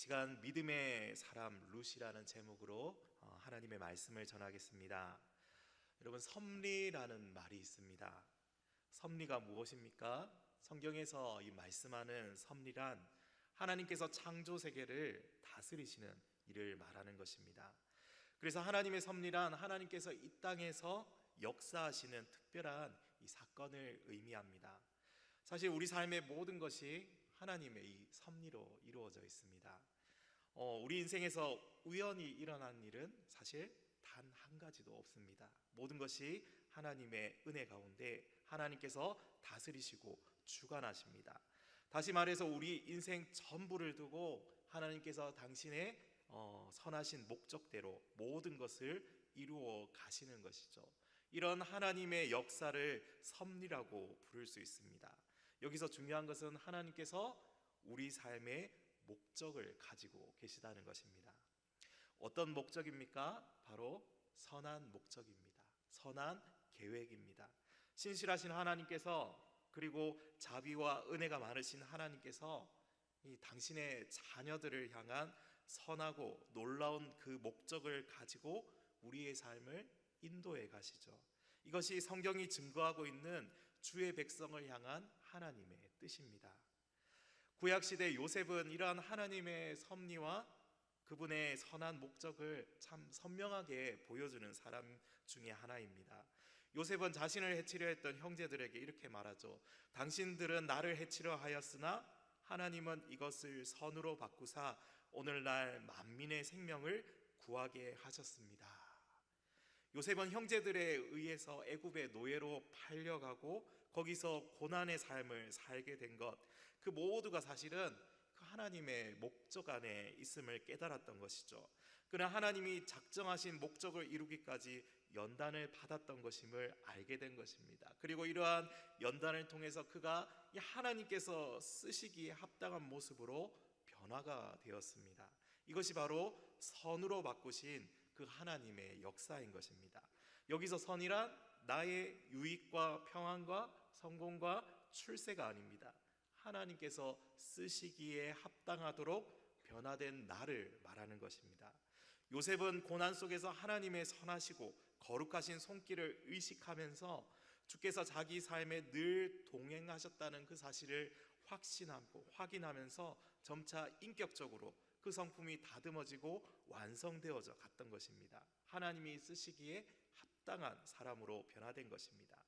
시간 믿음의 사람 루시라는 제목으로 어, 하나님의 말씀을 전하겠습니다. 여러분 섭리라는 말이 있습니다. 섭리가 무엇입니까? 성경에서 이 말씀하는 섭리란 하나님께서 창조 세계를 다스리시는 일을 말하는 것입니다. 그래서 하나님의 섭리란 하나님께서 이 땅에서 역사하시는 특별한 이 사건을 의미합니다. 사실 우리 삶의 모든 것이 하나님의 이 섭리로 이루어져 있습니다. 어, 우리 인생에서 우연히 일어난 일은 사실 단 한 가지도 없습니다. 모든 것이 하나님의 은혜 가운데 하나님께서 다스리시고 주관하십니다. 다시 말해서 우리 인생 전부를 두고 하나님께서 당신의 어, 선하신 목적대로 모든 것을 이루어 가시는 것이죠. 이런 하나님의 역사를 섭리라고 부를 수 있습니다. 여기서 중요한 것은 하나님께서 우리 삶의 목적을 가지고 계시다는 것입니다. 어떤 목적입니까? 바로 선한 목적입니다. 선한 계획입니다. 신실하신 하나님께서 그리고 자비와 은혜가 많으신 하나님께서 이 당신의 자녀들을 향한 선하고 놀라운 그 목적을 가지고 우리의 삶을 인도해 가시죠. 이것이 성경이 증거하고 있는 주의 백성을 향한 하나님의 뜻입니다. 구약 시대 요셉은 이러한 하나님의 섭리와 그분의 선한 목적을 참 선명하게 보여주는 사람 중에 하나입니다. 요셉은 자신을 해치려 했던 형제들에게 이렇게 말하죠. 당신들은 나를 해치려 하였으나 하나님은 이것을 선으로 바꾸사 오늘날 만민의 생명을 구하게 하셨습니다. 요셉은 형제들에 의해서 애굽의 노예로 팔려가고 거기서 고난의 삶을 살게 된 것, 그 모두가 사실은 그 하나님의 목적 안에 있음을 깨달았던 것이죠. 그러나 하나님이 작정하신 목적을 이루기까지 연단을 받았던 것임을 알게 된 것입니다. 그리고 이러한 연단을 통해서 그가 하나님께서 쓰시기에 합당한 모습으로 변화가 되었습니다. 이것이 바로 선으로 바꾸신 그 하나님의 역사인 것입니다. 여기서 선이란 나의 유익과 평안과 성공과 출세가 아닙니다. 하나님께서 쓰시기에 합당하도록 변화된 나를 말하는 것입니다. 요셉은 고난 속에서 하나님의 선하시고 거룩하신 손길을 의식하면서 주께서 자기 삶에 늘 동행하셨다는 그 사실을 확신하고 확인하면서 점차 인격적으로 그 성품이 다듬어지고 완성되어져 갔던 것입니다. 하나님이 쓰시기에 합당한 사람으로 변화된 것입니다.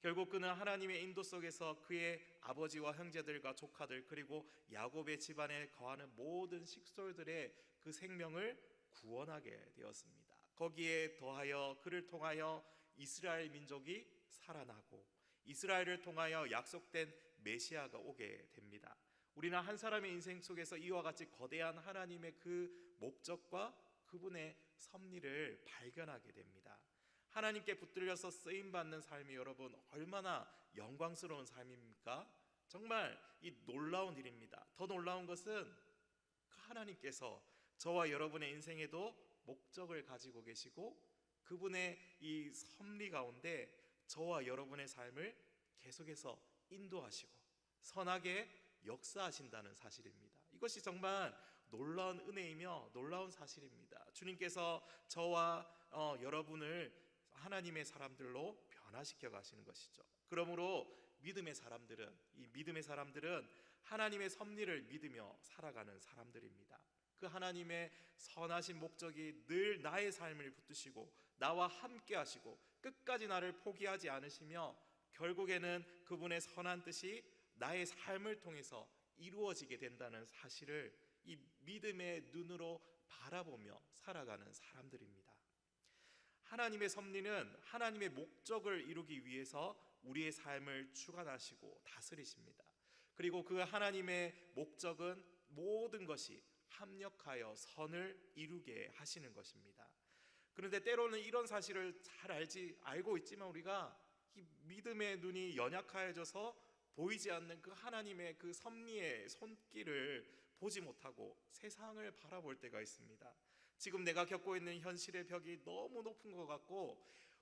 결국 그는 하나님의 인도 속에서 그의 아버지와 형제들과 조카들 그리고 야곱의 집안에 거하는 모든 식솔들의 그 생명을 구원하게 되었습니다. 거기에 더하여 그를 통하여 이스라엘 민족이 살아나고 이스라엘을 통하여 약속된 메시아가 오게 됩니다. 우리는 한 사람의 인생 속에서 이와 같이 거대한 하나님의 그 목적과 그분의 섭리를 발견하게 됩니다. 하나님께 붙들려서 쓰임 받는 삶이 여러분 얼마나 영광스러운 삶입니까? 정말 이 놀라운 일입니다. 더 놀라운 것은 그 하나님께서 저와 여러분의 인생에도 목적을 가지고 계시고 그분의 이 섭리 가운데 저와 여러분의 삶을 계속해서 인도하시고 선하게 역사하신다는 사실입니다. 이것이 정말 놀라운 은혜이며 놀라운 사실입니다. 주님께서 저와 어, 여러분을 하나님의 사람들로 변화시켜 가시는 것이죠. 그러므로 믿음의 사람들은 이 믿음의 사람들은 하나님의 섭리를 믿으며 살아가는 사람들입니다. 그 하나님의 선하신 목적이 늘 나의 삶을 붙드시고 나와 함께 하시고 끝까지 나를 포기하지 않으시며 결국에는 그분의 선한 뜻이 나의 삶을 통해서 이루어지게 된다는 사실을 이 믿음의 눈으로 바라보며 살아가는 사람들입니다. 하나님의 섭리는 하나님의 목적을 이루기 위해서 우리의 삶을 주관하시고 다스리십니다. 그리고 그 하나님의 목적은 모든 것이 합력하여 선을 이루게 하시는 것입니다. 그런데 때로는 이런 사실을 잘 알지 알고 있지만 우리가 믿음의 눈이 연약해져서 보이지 않는 그 하나님의 그 섭리의 손길을 보지 못하고 세상을 바라볼 때가 있습니다. 지금 내가 겪고 있는 현실의 벽이 너무 높은 것 같고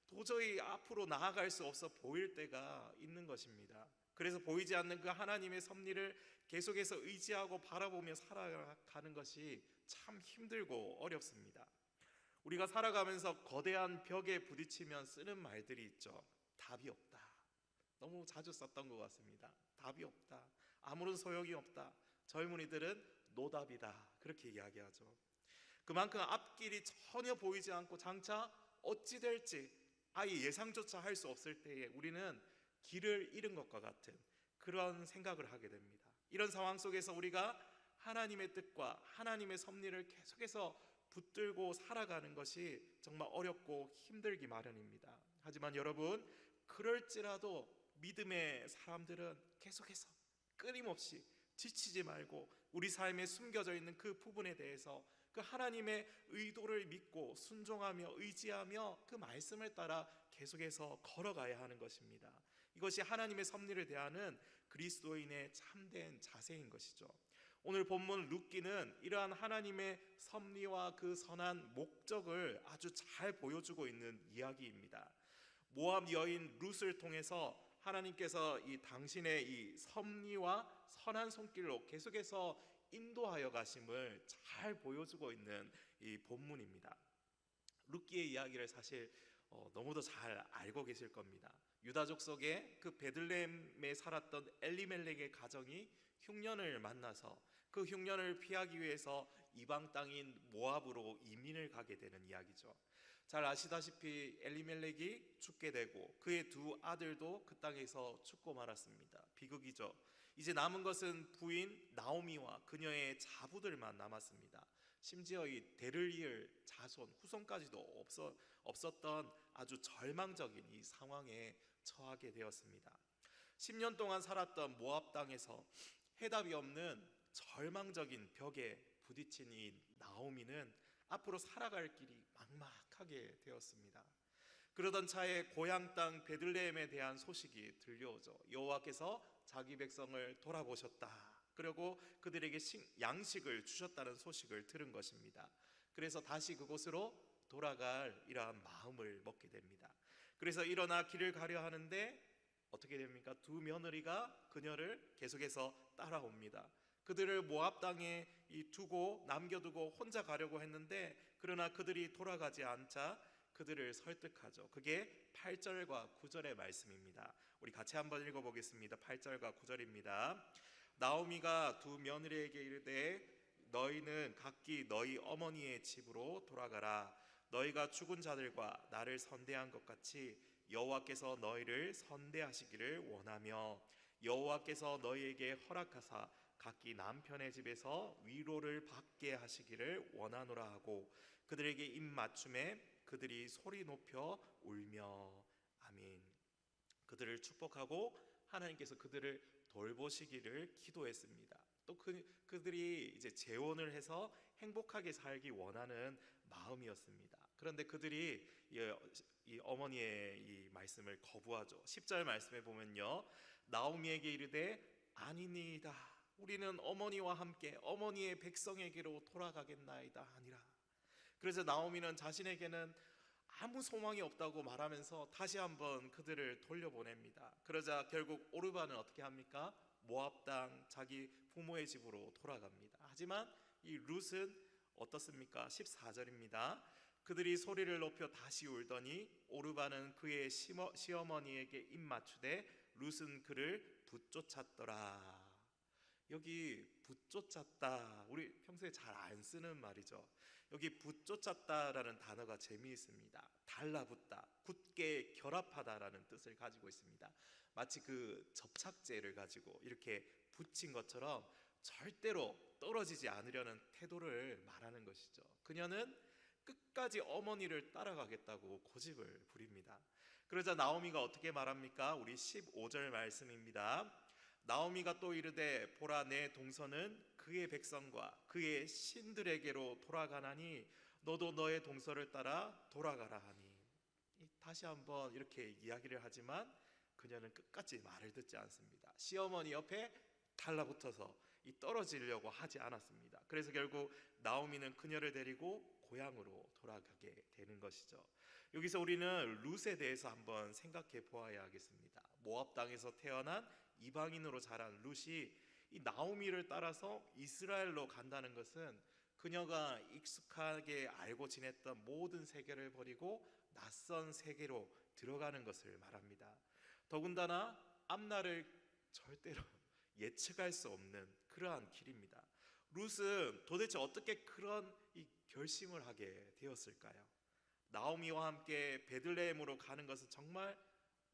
도저히 앞으로 나아갈 수 없어 보일 때가 있는 것입니다. 그래서 보이지 않는 그 하나님의 섭리를 계속해서 의지하고 바라보며 살아가는 것이 참 힘들고 어렵습니다. 우리가 살아가면서 거대한 벽에 부딪히면 쓰는 말들이 있죠. 답이 없다. 너무 자주 썼던 것 같습니다. 답이 없다. 아무런 소용이 없다. 젊은이들은 노답이다. 그렇게 이야기하죠. 그만큼 앞길이 전혀 보이지 않고 장차 어찌 될지 아예 예상조차 할 수 없을 때에 우리는 길을 잃은 것과 같은 그런 생각을 하게 됩니다. 이런 상황 속에서 우리가 하나님의 뜻과 하나님의 섭리를 계속해서 붙들고 살아가는 것이 정말 어렵고 힘들기 마련입니다. 하지만 여러분, 그럴지라도 믿음의 사람들은 계속해서 끊임없이 지치지 말고 우리 삶에 숨겨져 있는 그 부분에 대해서 그 하나님의 의도를 믿고 순종하며 의지하며 그 말씀을 따라 계속해서 걸어가야 하는 것입니다. 이것이 하나님의 섭리를 대하는 그리스도인의 참된 자세인 것이죠. 오늘 본문 룻기는 이러한 하나님의 섭리와 그 선한 목적을 아주 잘 보여주고 있는 이야기입니다. 모압 여인 룻을 통해서 하나님께서 이 당신의 이 섭리와 선한 손길로 계속해서 인도하여 가심을 잘 보여주고 있는 이 본문입니다. 룻기의 이야기를 사실 어, 너무도 잘 알고 계실 겁니다. 유다족 속에 그 베들레헴에 살았던 엘리멜렉의 가정이 흉년을 만나서 그 흉년을 피하기 위해서 이방 땅인 모압으로 이민을 가게 되는 이야기죠. 잘 아시다시피 엘리멜렉이 죽게 되고 그의 두 아들도 그 땅에서 죽고 말았습니다. 비극이죠. 이제 남은 것은 부인 나오미와 그녀의 자부들만 남았습니다. 심지어 이 대를 이을 자손 후손까지도 없어, 없었던 아주 절망적인 이 상황에 처하게 되었습니다. 10년 동안 살았던 모압 땅에서 해답이 없는 절망적인 벽에 부딪힌 이 나오미는 앞으로 살아갈 길이 막막하게 되었습니다. 그러던 차에 고향 땅 베들레헴에 대한 소식이 들려오죠. 여호와께서 자기 백성을 돌아보셨다. 그리고 그들에게 양식을 주셨다는 소식을 들은 것입니다. 그래서 다시 그곳으로 돌아갈 이러한 마음을 먹게 됩니다. 그래서 일어나 길을 가려 하는데 어떻게 됩니까? 두 며느리가 그녀를 계속해서 따라옵니다. 그들을 모압 땅에 두고 남겨두고 혼자 가려고 했는데 그러나 그들이 돌아가지 않자 그들을 설득하죠. 그게 8절과 9절의 말씀입니다. 우리 같이 한번 읽어 보겠습니다. 8절과 9절입니다. 나오미가 두 며느리에게 이르되 너희는 각기 너희 어머니의 집으로 돌아가라. 너희가 죽은 자들과 나를 선대한 것 같이 여호와께서 너희를 선대하시기를 원하며 여호와께서 너희에게 허락하사 각기 남편의 집에서 위로를 받게 하시기를 원하노라 하고 그들에게 입 맞춤에 그들이 소리 높여 울며 아멘. 그들을 축복하고 하나님께서 그들을 돌보시기를 기도했습니다. 또 그, 그들이 이제 재혼을 해서 행복하게 살기 원하는 마음이었습니다. 그런데 그들이 이, 이 어머니의 이 말씀을 거부하죠. 10절 말씀에 보면요. 나오미에게 이르되 아니니이다. 우리는 어머니와 함께 어머니의 백성에게로 돌아가겠나이다 하니라. 그래서 나오미는 자신에게는 아무 소망이 없다고 말하면서 다시 한번 그들을 돌려보냅니다. 그러자 결국 오르바는 어떻게 합니까? 모압 땅 자기 부모의 집으로 돌아갑니다. 하지만 이 룻은 어떻습니까? 14절입니다. 그들이 소리를 높여 다시 울더니 오르바는 그의 시어머니에게 입 맞추되 룻은 그를 붙쫓았더라. 여기 붙쫓았다. 우리 평소에 잘 안 쓰는 말이죠. 여기 붙쫓았다라는 단어가 재미있습니다. 달라붙다, 굳게 결합하다라는 뜻을 가지고 있습니다. 마치 그 접착제를 가지고 이렇게 붙인 것처럼 절대로 떨어지지 않으려는 태도를 말하는 것이죠. 그녀는 끝까지 어머니를 따라가겠다고 고집을 부립니다. 그러자 나오미가 어떻게 말합니까? 우리 15절 말씀입니다. 나오미가 또 이르되 보라 내 동서는 그의 백성과 그의 신들에게로 돌아가나니 너도 너의 동서를 따라 돌아가라 하니 다시 한번 이렇게 이야기를 하지만 그녀는 끝까지 말을 듣지 않습니다. 시어머니 옆에 달라붙어서 이 떨어지려고 하지 않았습니다. 그래서 결국 나오미는 그녀를 데리고 고향으로 돌아가게 되는 것이죠. 여기서 우리는 룻에 대해서 한번 생각해 보아야 하겠습니다. 모압 땅에서 태어난 이방인으로 자란 룻이 이 나오미를 따라서 이스라엘로 간다는 것은 그녀가 익숙하게 알고 지냈던 모든 세계를 버리고 낯선 세계로 들어가는 것을 말합니다. 더군다나 앞날을 절대로 예측할 수 없는 그러한 길입니다. 룻은 도대체 어떻게 그런 이 결심을 하게 되었을까요? 나오미와 함께 베들레헴으로 가는 것은 정말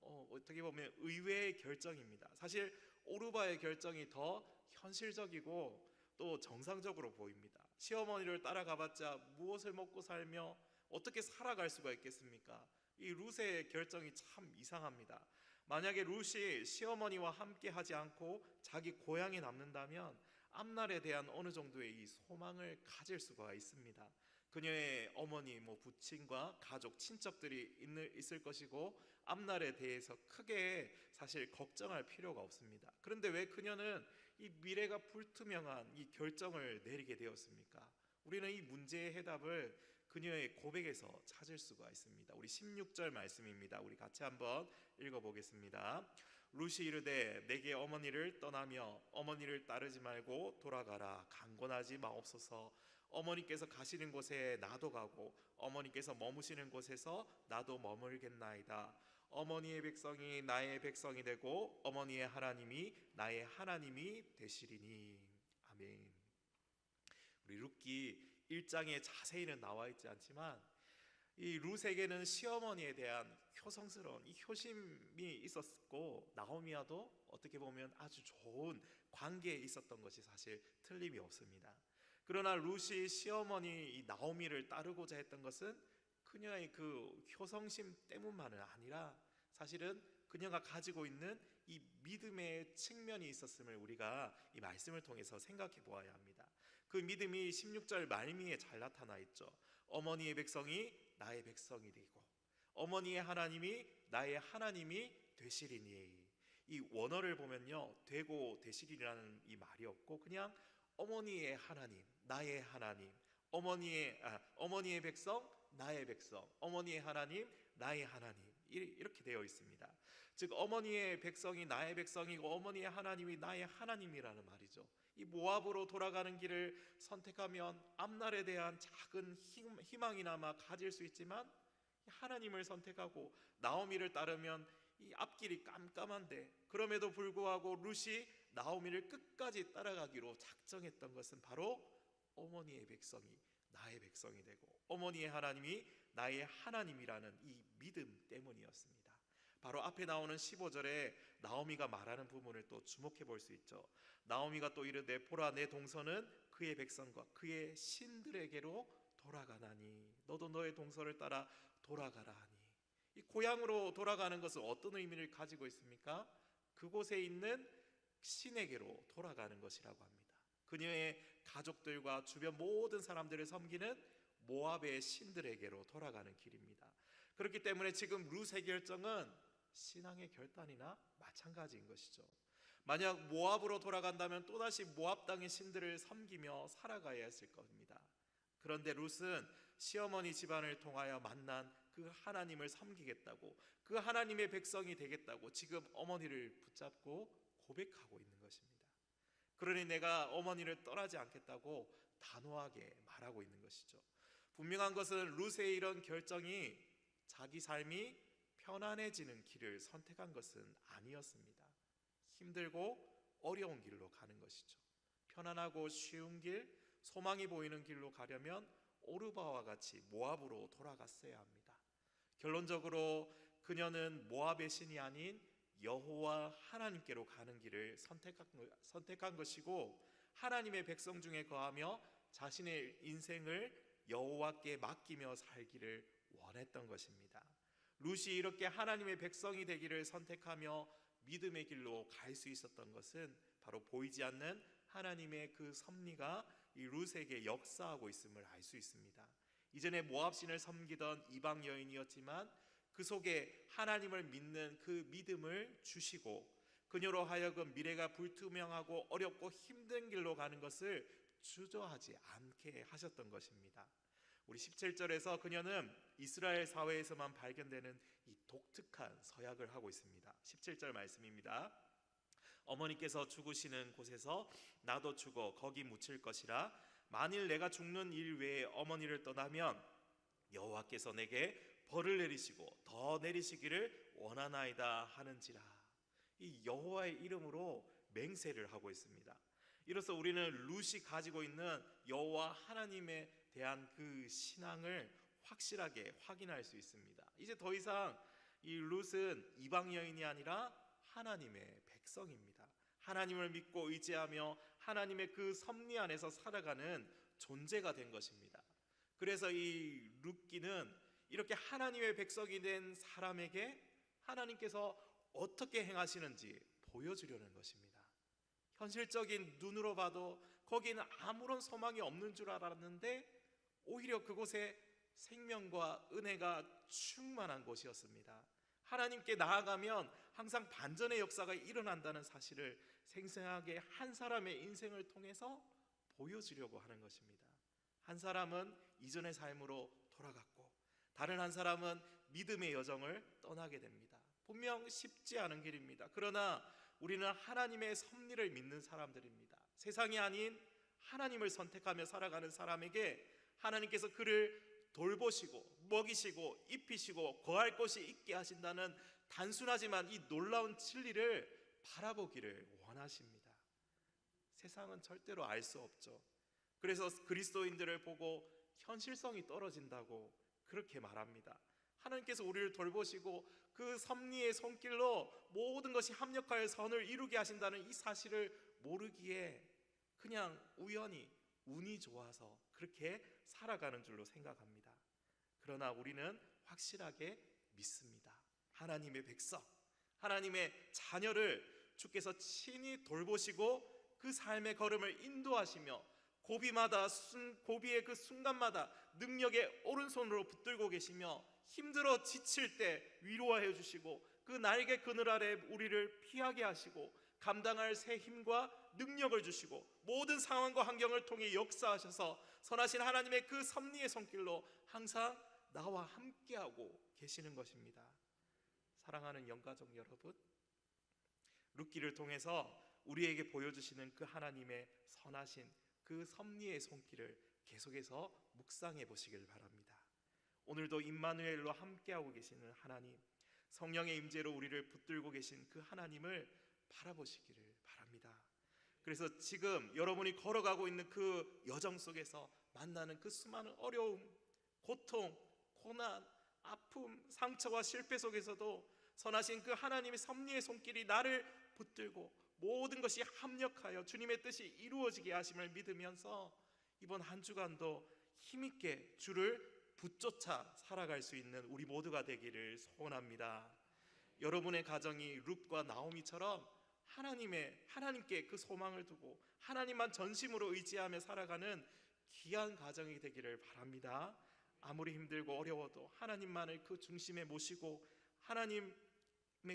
어, 어떻게 보면 의외의 결정입니다. 사실 오르바의 결정이 더 현실적이고 또 정상적으로 보입니다. 시어머니를 따라가봤자 무엇을 먹고 살며 어떻게 살아갈 수가 있겠습니까? 이 룻의 결정이 참 이상합니다. 만약에 룻이 시어머니와 함께 하지 않고 자기 고향에 남는다면 앞날에 대한 어느 정도의 이 소망을 가질 수가 있습니다. 그녀의 어머니, 뭐 부친과 가족, 친척들이 있을 것이고 앞날에 대해서 크게 사실 걱정할 필요가 없습니다. 그런데 왜 그녀는 이 미래가 불투명한 이 결정을 내리게 되었습니까? 우리는 이 문제의 해답을 그녀의 고백에서 찾을 수가 있습니다. 우리 16절 말씀입니다. 우리 같이 한번 읽어보겠습니다. 루시 이르되 내게 어머니를 떠나며 어머니를 따르지 말고 돌아가라 강권하지 마옵소서 어머니께서 가시는 곳에 나도 가고 어머니께서 머무시는 곳에서 나도 머물겠나이다. 어머니의 백성이 나의 백성이 되고 어머니의 하나님이 나의 하나님이 되시리니. 아멘. 우리 룻기 1장에 자세히는 나와 있지 않지만 이 룻에게는 시어머니에 대한 효성스러운 이 효심이 있었고 나오미와도 어떻게 보면 아주 좋은 관계에 있었던 것이 사실 틀림이 없습니다. 그러나 룻이 시어머니 이 나오미를 따르고자 했던 것은 그녀의 그 효성심 때문만은 아니라 사실은 그녀가 가지고 있는 이 믿음의 측면이 있었음을 우리가 이 말씀을 통해서 생각해 보아야 합니다. 그 믿음이 16절 말미에 잘 나타나 있죠. 어머니의 백성이 나의 백성이 되고 어머니의 하나님이 나의 하나님이 되시리니 이 원어를 보면요 되고 되시리라는 이 말이 없고 그냥 어머니의 하나님 나의 하나님 어머니의 아, 어머니의 백성 나의 백성 어머니의 하나님 나의 하나님 이렇게 되어 있습니다. 즉 어머니의 백성이 나의 백성이고 어머니의 하나님이 나의 하나님이라는 말이죠. 이 모압으로 돌아가는 길을 선택하면 앞날에 대한 작은 희망이나마 가질 수 있지만 하나님을 선택하고 나오미를 따르면 이 앞길이 깜깜한데 그럼에도 불구하고 룻이 나오미를 끝까지 따라가기로 작정했던 것은 바로 어머니의 백성이 나의 백성이 되고 어머니의 하나님이 나의 하나님이라는 이 믿음 때문이었습니다. 바로 앞에 나오는 15절에 나오미가 말하는 부분을 또 주목해 볼 수 있죠. 나오미가 또 이르되 보라 내 동서는 그의 백성과 그의 신들에게로 돌아가나니 너도 너의 동서를 따라 돌아가라 하니 이 고향으로 돌아가는 것은 어떤 의미를 가지고 있습니까? 그곳에 있는 신에게로 돌아가는 것이라고 합니다. 그녀의 가족들과 주변 모든 사람들을 섬기는 모압의 신들에게로 돌아가는 길입니다. 그렇기 때문에 지금 룻의 결정은 신앙의 결단이나 마찬가지인 것이죠. 만약 모압으로 돌아간다면 또다시 모압 땅의 신들을 섬기며 살아가야 했을 겁니다. 그런데 룻은 시어머니 집안을 통하여 만난 그 하나님을 섬기겠다고 그 하나님의 백성이 되겠다고 지금 어머니를 붙잡고 고백하고 있는 것입니다. 그러니 내가 어머니를 떠나지 않겠다고 단호하게 말하고 있는 것이죠. 분명한 것은 룻의 이런 결정이 자기 삶이 편안해지는 길을 선택한 것은 아니었습니다. 힘들고 어려운 길로 가는 것이죠. 편안하고 쉬운 길, 소망이 보이는 길로 가려면 오르바와 같이 모압으로 돌아갔어야 합니다. 결론적으로 그녀는 모압의 신이 아닌 여호와 하나님께로 가는 길을 선택한, 것이고 하나님의 백성 중에 거하며 자신의 인생을 여호와께 맡기며 살기를 원했던 것입니다. 룻이 이렇게 하나님의 백성이 되기를 선택하며 믿음의 길로 갈 수 있었던 것은 바로 보이지 않는 하나님의 그 섭리가 이 룻에게 역사하고 있음을 알 수 있습니다. 이전에 모압 신을 섬기던 이방 여인이었지만 그 속에 하나님을 믿는 그 믿음을 주시고 그녀로 하여금 미래가 불투명하고 어렵고 힘든 길로 가는 것을 주저하지 않게 하셨던 것입니다. 우리 17절에서 그녀는 이스라엘 사회에서만 발견되는 이 독특한 서약을 하고 있습니다. 17절 말씀입니다. 어머니께서 죽으시는 곳에서 나도 죽어 거기 묻힐 것이라 만일 내가 죽는 일 외에 어머니를 떠나면 여호와께서 내게 벌을 내리시고 더 내리시기를 원하나이다 하는지라 이 여호와의 이름으로 맹세를 하고 있습니다. 이로써 우리는 룻이 가지고 있는 여호와 하나님에 대한 그 신앙을 확실하게 확인할 수 있습니다. 이제 더 이상 이 룻은 이방 여인이 아니라 하나님의 백성입니다. 하나님을 믿고 의지하며 하나님의 그 섭리 안에서 살아가는 존재가 된 것입니다. 그래서 이 룻기는 이렇게 하나님의 백성이 된 사람에게 하나님께서 어떻게 행하시는지 보여주려는 것입니다. 현실적인 눈으로 봐도 거기는 아무런 소망이 없는 줄 알았는데 오히려 그곳에 생명과 은혜가 충만한 곳이었습니다. 하나님께 나아가면 항상 반전의 역사가 일어난다는 사실을 생생하게 한 사람의 인생을 통해서 보여주려고 하는 것입니다. 한 사람은 이전의 삶으로 돌아갔고 다른 한 사람은 믿음의 여정을 떠나게 됩니다. 분명 쉽지 않은 길입니다. 그러나 우리는 하나님의 섭리를 믿는 사람들입니다. 세상이 아닌 하나님을 선택하며 살아가는 사람에게 하나님께서 그를 돌보시고 먹이시고 입히시고 거할 곳이 있게 하신다는 단순하지만 이 놀라운 진리를 바라보기를 원하십니다. 세상은 절대로 알 수 없죠. 그래서 그리스도인들을 보고 현실성이 떨어진다고 그렇게 말합니다. 하나님께서 우리를 돌보시고 그 섭리의 손길로 모든 것이 합력하여 선을 이루게 하신다는 이 사실을 모르기에 그냥 우연히 운이 좋아서 그렇게 살아가는 줄로 생각합니다. 그러나 우리는 확실하게 믿습니다. 하나님의 백성, 하나님의 자녀를 주께서 친히 돌보시고 그 삶의 걸음을 인도하시며 고비마다 순, 고비의 그 순간마다 능력의 오른손으로 붙들고 계시며 힘들어 지칠 때 위로하여 주시고 그 날개 그늘 아래 우리를 피하게 하시고 감당할 새 힘과 능력을 주시고 모든 상황과 환경을 통해 역사하셔서 선하신 하나님의 그 섭리의 손길로 항상 나와 함께하고 계시는 것입니다. 사랑하는 영가족 여러분, 룻기를 통해서 우리에게 보여주시는 그 하나님의 선하신 그 섭리의 손길을 계속해서 묵상해 보시길 바랍니다. 오늘도 임마누엘로 함께하고 계시는 하나님, 성령의 임재로 우리를 붙들고 계신 그 하나님을 바라보시기를 바랍니다. 그래서 지금 여러분이 걸어가고 있는 그 여정 속에서 만나는 그 수많은 어려움, 고통, 고난, 아픔, 상처와 실패 속에서도 선하신 그 하나님의 섭리의 손길이 나를 붙들고 모든 것이 합력하여 주님의 뜻이 이루어지게 하심을 믿으면서 이번 한 주간도 힘있게 주를 붙쫓아 살아갈 수 있는 우리 모두가 되기를 소원합니다. 여러분의 가정이 룻과 나오미처럼 하나님의 하나님께 그 소망을 두고 하나님만 전심으로 의지하며 살아가는 귀한 가정이 되기를 바랍니다. 아무리 힘들고 어려워도 하나님만을 그 중심에 모시고 하나님의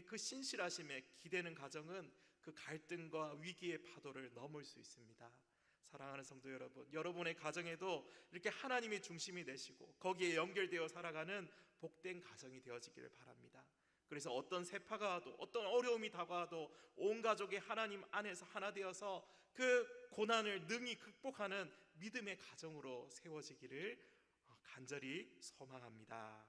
그 신실하심에 기대는 가정은 그 갈등과 위기의 파도를 넘을 수 있습니다. 사랑하는 성도 여러분, 여러분의 가정에도 이렇게 하나님이 중심이 되시고 거기에 연결되어 살아가는 복된 가정이 되어지기를 바랍니다. 그래서 어떤 세파가 와도 어떤 어려움이 다가와도 온 가족이 하나님 안에서 하나 되어서 그 고난을 능히 극복하는 믿음의 가정으로 세워지기를 간절히 소망합니다.